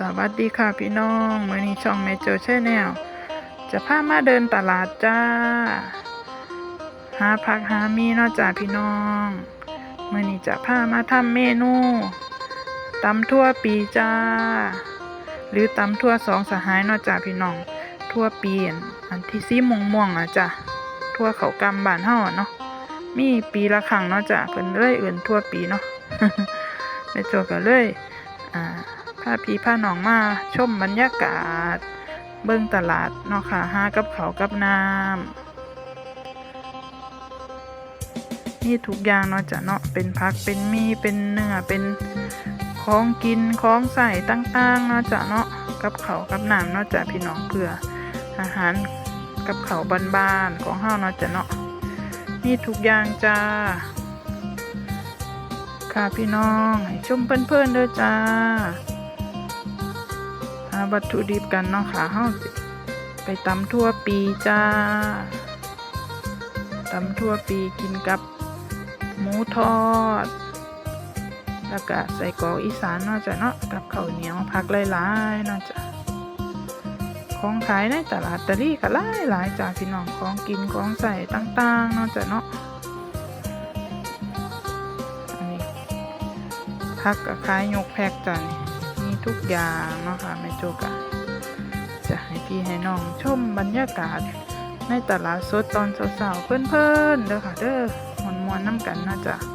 สวัสดีค่ะพี่น้องมือนี้ช่องเมโจแชแนลจะพามาเดินตลาดจ้า หาผักหามีเนาะจ้าพี่น้องมือนี้จะพามาทำเมนูตำทั่วปีจ้า หรือตำทั่วสองสหายเนาะจ้าพี่น้อง ทั่วปีอันอันที่ซีม่วงม่วงอะจ้ะทั่วเขากำบานเฮาอะเนาะมีปีละครั้งเนาะจ้ะเพิ่นเลยเอื่นทั่วปีเนาะแม่โจก็เลยอ่า พาพี่พาน้องมาชมบรรยากาศ เบิ่งตลาดเนาะค่ะหากับเขากับน้ำนี่ทุกอย่างเนาะจ้ะเนาะเป็นผักเป็นมีเป็นเนื้อเป็นของกินของใส่ต่างๆเนาะจ้ะเนาะกับเขากับน้ำเนาะจ้ะพี่น้องเพื่ออาหารกับเขาวบ้านๆของเฮาเนาะจ้ะเนาะนี่ทุกอย่างจ้าค่ะพี่น้อง ให้ชมเพื่อนๆด้อจ้า วัตถุดิบกันเนาะค่ะเฮาสิไปตำทั่วปีจ้าตำทั่วปีกินกับหมูทอด แล้วก็ใส่กรอกอีสานเนาะจ้ะเนาะกับข้าวเหนียวผักหลายๆเนาะจ้ะของขายในตลาดตะลี่ก็หลายหลายจ้าพี่น้องของกินของใส่ต่างๆเนาะจ้ะเนาะอันนี้ผักก็ขายยกแพ็กจ้ะนี่ ทุกอย่างเนาะค่ะแม่โจกะจะให้พี่ให้น้องชมบรรยากาศ ในตลาดสดตอนสาวๆเพื่อนๆเด้อค่ะเด้อมวนมวนๆน้ำกันนะจ๊ะ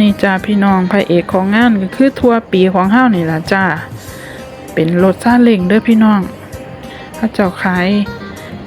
นี่จ้าพี่น้องพระเอกของงานก็คือทัวปีของเฮานี่ล่ะจ้าเป็นรถซาเล้งเด้อพี่น้องเขาเจ้าขาย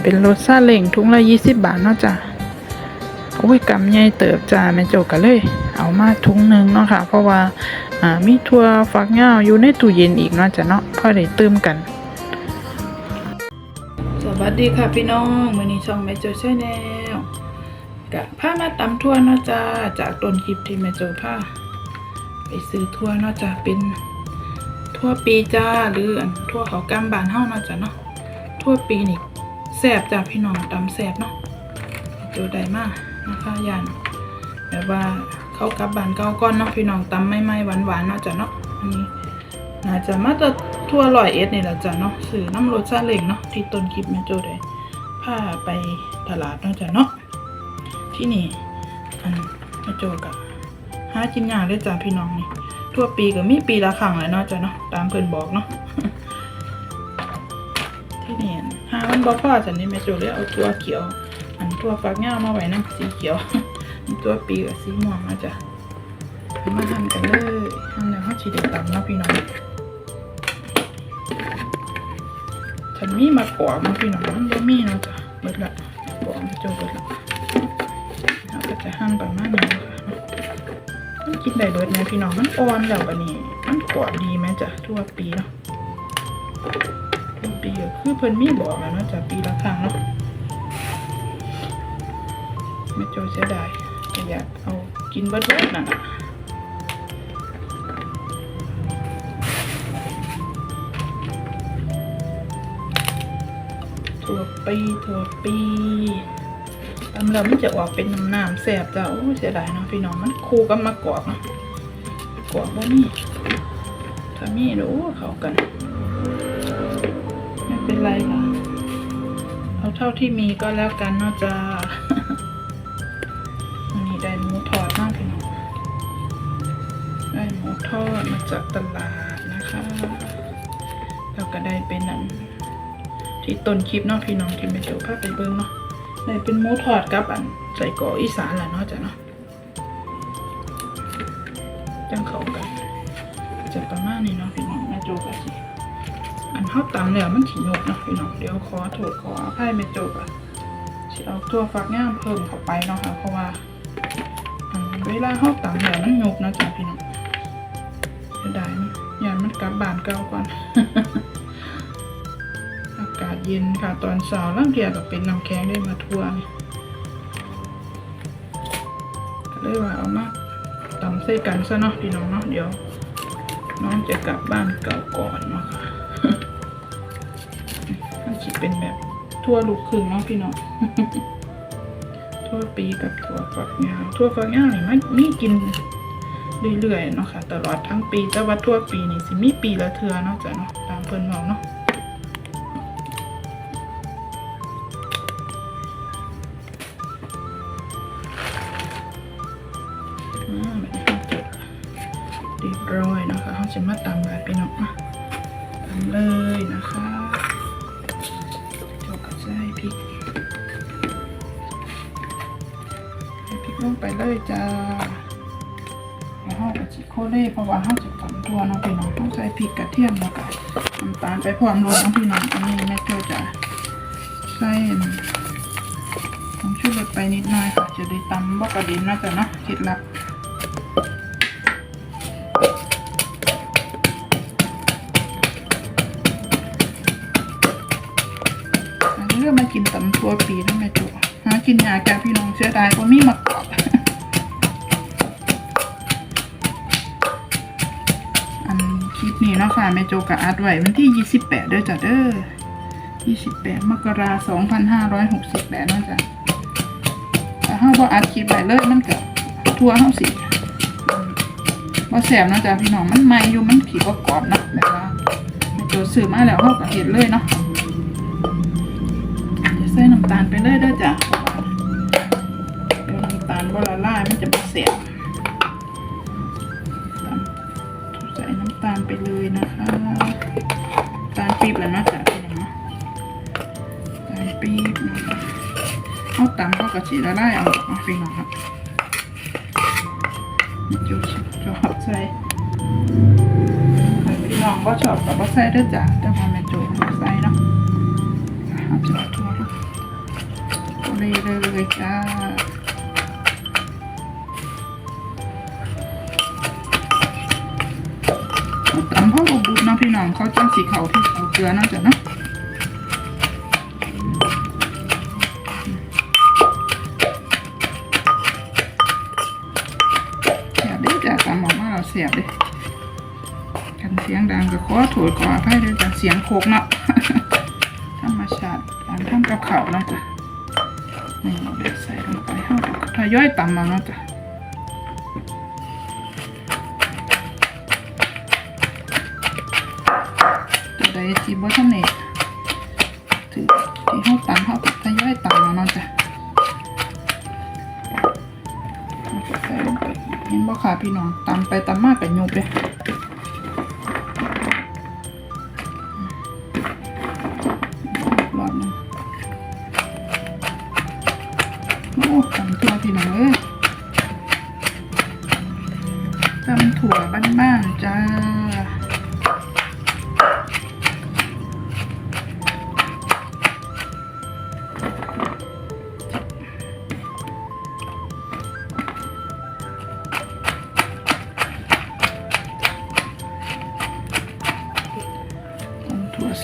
เป็นรถซาเล้งถุงละ20บบาทเนาะจ้าโอ้ยกำใหญ่เติบจ้าแม่โจก็เลย เอามาถุงหนึ่งเนาะค่ะ เพราะว่าอ่ามีทัวฝักยาอยู่ในตู้เย็นอีกเนาะจ้ะเนาะพอได้ตื่มกันสวัสดีค่ะพี่น้องมื้อนี้ช่องแม่โจใช่แนว กะพามาตำทั่วเนาะจ้าจากต้นคลิปที่แม่โจพาไปซื้อทั่วเนาะจ้าเป็นทั่วปีจ้าหรืออันทั่วเขากำบานเฮาเนาะจ้ะเนาะทั่วปีนี่แซ่บจ้าพี่น้องตำแซ่บเนาะแม่โจได้มากนะคะยันแบบว่าเขากับบานเก่าก่อนเนาะพี่น้องตำไม่ไม่หวานหวานเนาะจ้ะเนาะอันนี้น่าจะมาจะทั่วลอยเอ็ดนี่แหละจ้ะเนาะสื่อน้ำรสชาเล็งเนาะที่ต้นคลิปแม่โจได้พาไปตลาดเนาะจ้ะเนาะ ที่นี่ อันม่โจกะหากินยากเลยจ้ะพี่น้องนี่ ทั่วปีก็มีปีละครั้งเลยเนาะจ้ะเนาะ ตามเพิ่นบอกเนาะ ที่นี่หามันบ่พอจ้ะนี่ม่โจเลยเอาตัวเขียว อันตัวฝักยามาไว้นํสีเขียว ตัวปีกับสีม่วงเนาะจ้ะมาทำกันเลยทำแล้วเขาชีเด็ดตำเนาะพี่น้องฉันมีมากรอมาพี่น้องมันบ่มีเนาะจ้ะเบิดละกรอบโจเบิดละ ก็จะหั่นประมาณนี้ค่ะมันกินได้เบิดนะพี่น้องมันอ่อนแล้วบัดนี้ มันกรอบดีไหมจ้ะทั่วปีเนาะทั่วปีคือเพิ่นมีบอกแล้วเนาะจ้ะปีละครั้งเนาะไม่โจเสียดายก็อยากเอากินเบิดเบิดนั่นน่ะถั่วปีถั่วปี ตำแล้วมันจะออกเป็นน้ำน้ำแสบจ้ะโอ้เสียดายเนาะพี่น้องมันคู่กับมะกอกเนาะกอกบ่มีถ้ามีเดี๋ยวโอ้เข้ากัน ไม่เป็นไรค่ะ เอาเท่าที่มีก็แล้วกันเนาะจ้าอันนี้ได้หมูทอดมากพี่น้องได้หมูทอดมาจากตลาดนะคะแล้วก็ได้เป็นอันที่ต้นคลิปเนาะพี่น้องที่ไม่โจภาพไปเบิ้งเนาะ ได้เป็นหมูทอดกับอันใส่กออีสานแหละเนาะจ้ะเนาะจังเข้ากันจะประมาณนี้เนาะพี่น้องแม่โจก็สิอันเฮาตำแล้วมันสิยกเนาะพี่น้องเดี๋ยวขอโทษขออภัยแม่โจก็สิเอาตัวฝักย่างเพิ่มเข้าไปเนาะค่ะเพราะว่าอันเวลาเฮาตำแล้วมันยกนะจ้ะพี่น้องเสียดายเนาะอย่ามันกลับบ้านเก่าก่อนอา เย็นค่ะตอนเช้าล่างเทียกับเป็นน้ำแข็งได้มาทั่วก็เลยว่าเอามาตำใส่กันซะเนาะพี่น้องเนาะเดี๋ยวน้องจะกลับบ้านเก่าก่อนเนาะค่ะมันจะเป็นแบบทั่วลูกครึ่งเนาะพี่น้องทั่วปีกับทั่วฝักยาวทั่วฝักยาวนี่มันมีกินเรื่อยๆเนาะค่ะตลอดทั้งปีแต่ว่าทั่วปีนี่สิมีปีละเทือเนาะจ้ะเนาะตามเพิ่นบอกเนาะ จะมาตำแบบพี่น้องนะตำเลยนะคะเดี๋ยวก็จะให้พริกให้พริกลงไปเลยจ้าแล้วเขากับจิโคเล่เพราะว่าเขาจะตำตัวน้องพี่น้องต้องใส่พริกกระเทียมแล้วก็น้ำตาลไปพร้อมรสน้องพี่น้องอันนี้แม่เจ้าจะใส่ผมช่วยลดไปนิดหน่อยค่ะจะได้ตำบอกกระด็นนะจ๊ะเนาะเคล็ดลับ ตำทั่วปีนะแม่จุหากินยากแกพี่น้องเสียดายว่ามีมากรอบอันคลิปนี้เนาะค่ะแม่โจกับอัดไว้วันที่ 28เด้อจ้ะเด้อ28มกราคม2568เนาะจ้ะแต่เฮาบ่อัดคลิปไว้เลยมันก็ทั่วเฮาสิบ่แซ่บเนาะจ้ะพี่น้องมันใหม่อยู่มันขี้บ่กรอบเนาะแบบว่าแม่โจซื้อมาแล้วเฮาก็เฮ็ดเลยเนาะ น้ำตาลไปเลยเด้จ้ะเดี๋ยวน้ำตาลบ่ละลายมันจะบ่เสียบใส่น้ำตาลไปเลยนะคะน้ำตาลปี๊บแล้วนะจ้ะพี่น้องน้ำตาลปี๊บนะคะเอาตำเขาก็สีละลายเอาเนาะพี่น้องครับจุดจอบใส่พี่น้องว่าชอบกับว่าใส่เด้วยจ้ะแต่พอแม่จุ เลยเลยจ้าตำพ่อบุบเนะพี่น้องเขาจังสีเขาที่เขาเกลือเนาจะเนาะเสียบเด้จ้ะตามหมอมาเราเสียบเด้อกันเสียงดังก็ขอโทษขออภัยเด้อจ้ะเสียงโคกเนาะธรรมชาติการทำกับข้าเนาะจ้ะ ย่อยตำมาเนาะจ้ะตัวใดที่บ่ทันได้ถือที่ห้องตำเขาก็ทยอยตำมาเนาะจ้ะเห็นบ่ค่ะพี่น้องตำไปตำมากกับยุบเลย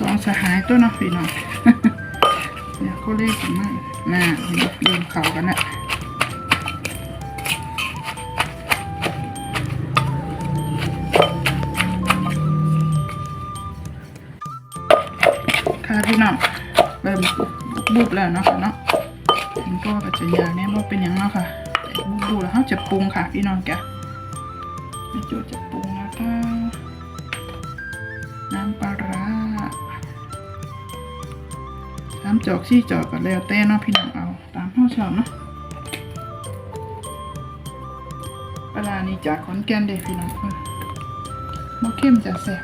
สองสหายตัวเนาะพี่น้องเดี๋ยวเขาเรียกกันมากน่าเริ่มเข้ากันละค่ะพี่น้องเริ่มบุบแล้วเนาะค่ะเนาะมันก็อาจจะยากแน่ว่าเป็นอย่างเนาะค่ะบุบดูแล้วเขาจะปรุงค่ะพี่น้องแกแม่โจจะปรุงนะคะ อกซี่จอกก็แล้วแต่เนาะพี่น้องเอา ตามข้าวชอบเนาะปลาร้านี่จากขอนแก่นเด้พี่น้องเพิ่นมะเข้มจะแซ่บ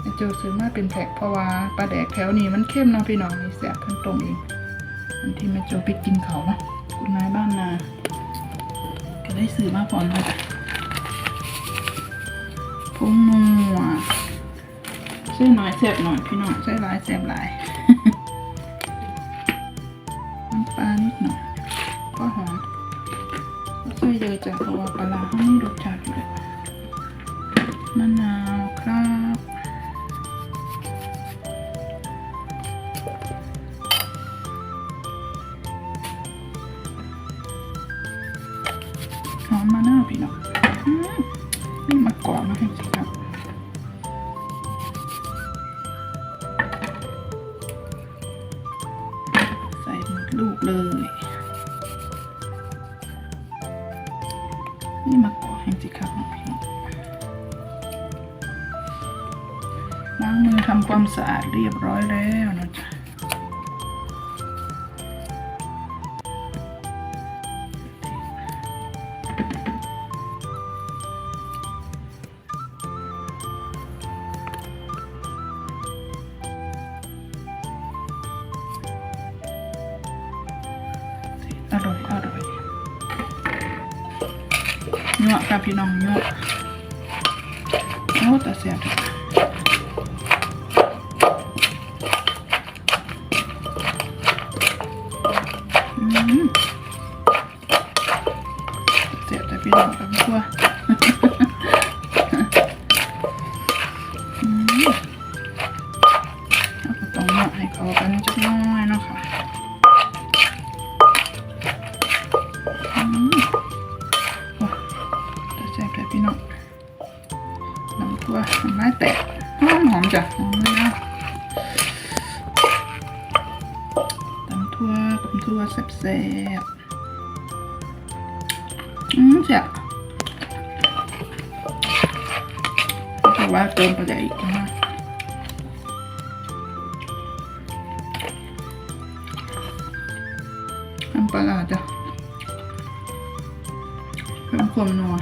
ไอโจซื้อมาเป็นแพ็คเพราะว่าปลาแดกแถวนี้มันเข้มเนาะพี่น้องนี่แสบเพิ่นตรงเองอันที่แม่โจไปกินเขาเนาะคุณนายบ้านนา ก็ได้ซื้อมาพร้อมเลยพงนัวใส่หน่อยแสบหน่อยพี่น้องใส่หลายแสบหลายานิดหน่อยก็หอมไม่เยอะจ้ะเพราะว่าปลา เงาะค่ะพี่น้องเงาะโอ้แต่เสียบ มความนัว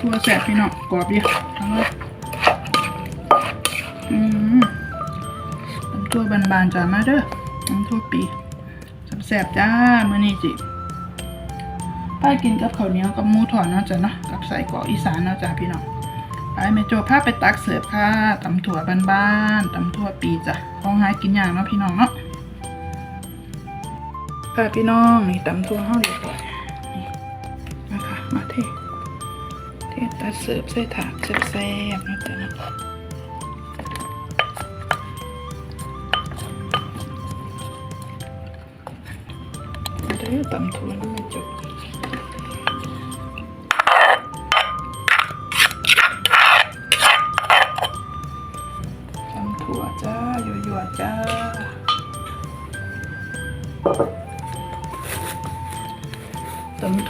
ตัวแสบพี่น้องกรอบดิทั้งหมดอืมำทั่วบานๆจ้ามาเด้อตำทั่วปีแซ่บจ้ามื้อนี้จิป้ากินกับข้าวเหนียวกับหมูทอดเนาะจ้ะเนาะกับใส่กรอกอีสานเนาะจ้าพี่น้อง ไปแม่โจพาไปตักเสิร์ฟค่ะตำถั่วบ้านๆตำทั่วปีจ้ะของหากินอย่ากเนาะพี่น้องเนาะค่ะพี่น้องนี่ตำทั่วเฮาเรียบร้อยนี่นะคะมาเทเทตัดเสิร์ฟใส่ถาดแซ่บๆนะจ้ะนะเด้อตำถั่วน้ำ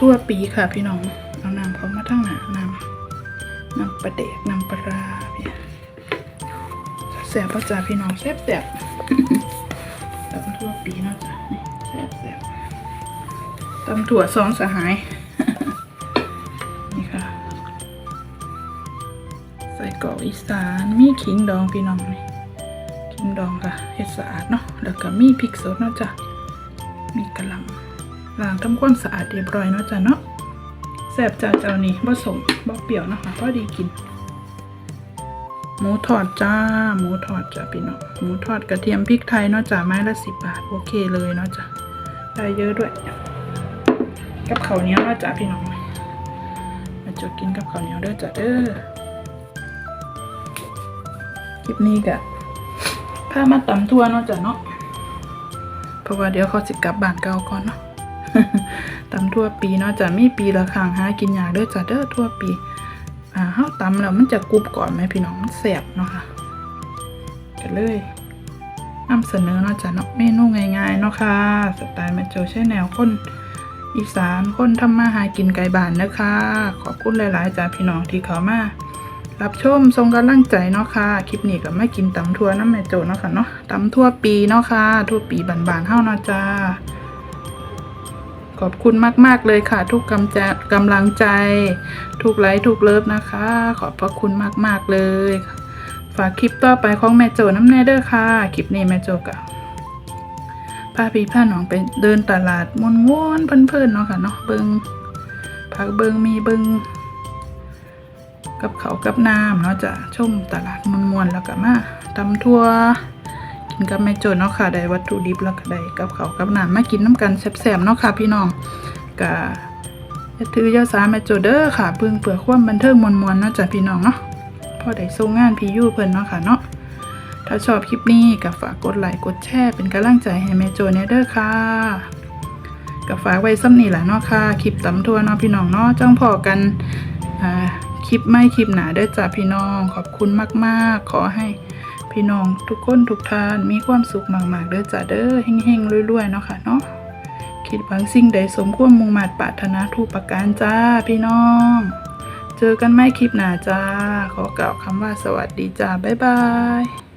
ทั่วปีค่ะพี่น้อง เอาน้ำเขามาทั้งหนาน้ำน้ำปลาเด็กน้ำปลาร้าพี่แซ่บป่ะจ้าพี่น้องแซ่บแซ่บตำทั่วปีนาะจ้ะนี่แซ่บแซ่บตำถั่วซองสหาย นี่ค่ะ ใส่กรอกอีสานมีขิงดองพี่น้องนี่ขิงดองค่ะเฮ็ดสะอาดเนาะแล้วก็มีพริกสดนาะจ้ะ ล้างทำความสะอาดเรียบร้อยเนาะจ้ะเนาะแซ่บจ้าเจ้านี่บ่สมบ่เปรี้ยวนะคะพอดีกิน หมูทอดจ้า หมูทอดจ้ะพี่น้องหมูทอดกระเทียมพริกไทยเนาะจ้ะไม้ละสิบบาทโอเคเลยเนาะจ้ะได้เยอะด้วย กับข้าวเหนียวเนาะจ้ะพี่น้องมาจดกินกับข้าวเหนียวเด้อจ้ะเด้อคลิปนี้กะพามาตำทั่วเนาะจ้ะเนาะเพราะว่าเดี๋ยวเขาสิกลับบ้านเก่าก่อนเนาะ ตำทั่วปีเนาะจ้ะมีปีละครั้งหากินยากเด้อจ้ะเด้อทั่วปี อ่าเฮาตำแล้วมันจะกรุบก่อนไหมพี่น้องมันแสบเนาะค่ะก็เลยนำเสนอเนาะจ้ะเนาะเมนูง่ายๆเนาะค่ะสไตล์แมโจใช้แนวคนอีสานคนทำมาหากินไก่บ้านนะคะ ขอบคุณหลายๆจาพี่น้องที่เขามารับชมทรงกำลังใจเนาะค่ะ คลิปนี้ก็ไม่กินตำทั่วน้ำแม่โจเนาะค่ะเนาะตำทั่วปีเนาะค่ะ ทั่วปีบานๆเฮาเนาะจ้า ขอบคุณมาก ๆ เลยค่ะ ทุกกำจะกำลังใจ ทุกไลค์ทุกเลิฟนะคะ ขอบพระคุณมาก ๆ เลย ฝากคลิปต่อไปของแม่โจน้ำแน่เด้อค่ะ คลิปนี้แม่โจกับพาพี่พาหนองไปเดินตลาดมวนวนๆเพลินๆเนาะค่ะเนาะเบิงผักเบิงมีเบิงกับเขากับน้ำเนาะจะชมตลาดมวนวนๆแล้วก็มาตำทัวกิ นกับแม่โจเนาะค่ะได้วัตถุดิบแล้วก็ได้กับเขากับน้ำมากินน้ำกันแซ่บๆเนาะค่ะพี่น้องกะอย่าถือยาสาแม่โจเด้อค่ะเพิ่งเผื่อความบันเทิงมวนๆเนาะจ้ะพี่น้องเนาะพอได้ส่งงานพี่ยู่เพิ่นเนาะค่ะเนาะถ้าชอบคลิปนี้ก็ฝากกดไลค์กดแชร์เป็นกำลังใจให้แม่โจเนเด้อค่ะก็ฝากไว้ซ้ำนี่แหละเนาะค่ะคลิปตำทัวเนาะพี่น้องเนาะจ้องพอกันคลิปไม่คลิปหนาเด้อจ้าพี่น้องขอบคุณมากๆ ขอให้ พี่น้องทุกคนทุกท่านมีความสุขมากๆเด้อจ้าเด้อเฮงๆรวยๆเนาะค่ะเนาะคิดหวังสิ่งใดสมความมุ่งมั่นปรารถนาทุกประการจ้าพี่น้อง เจอกันไม่คลิปหน้าจ้า ขอกล่าวคำว่าสวัสดีจ้า บ๊ายบาย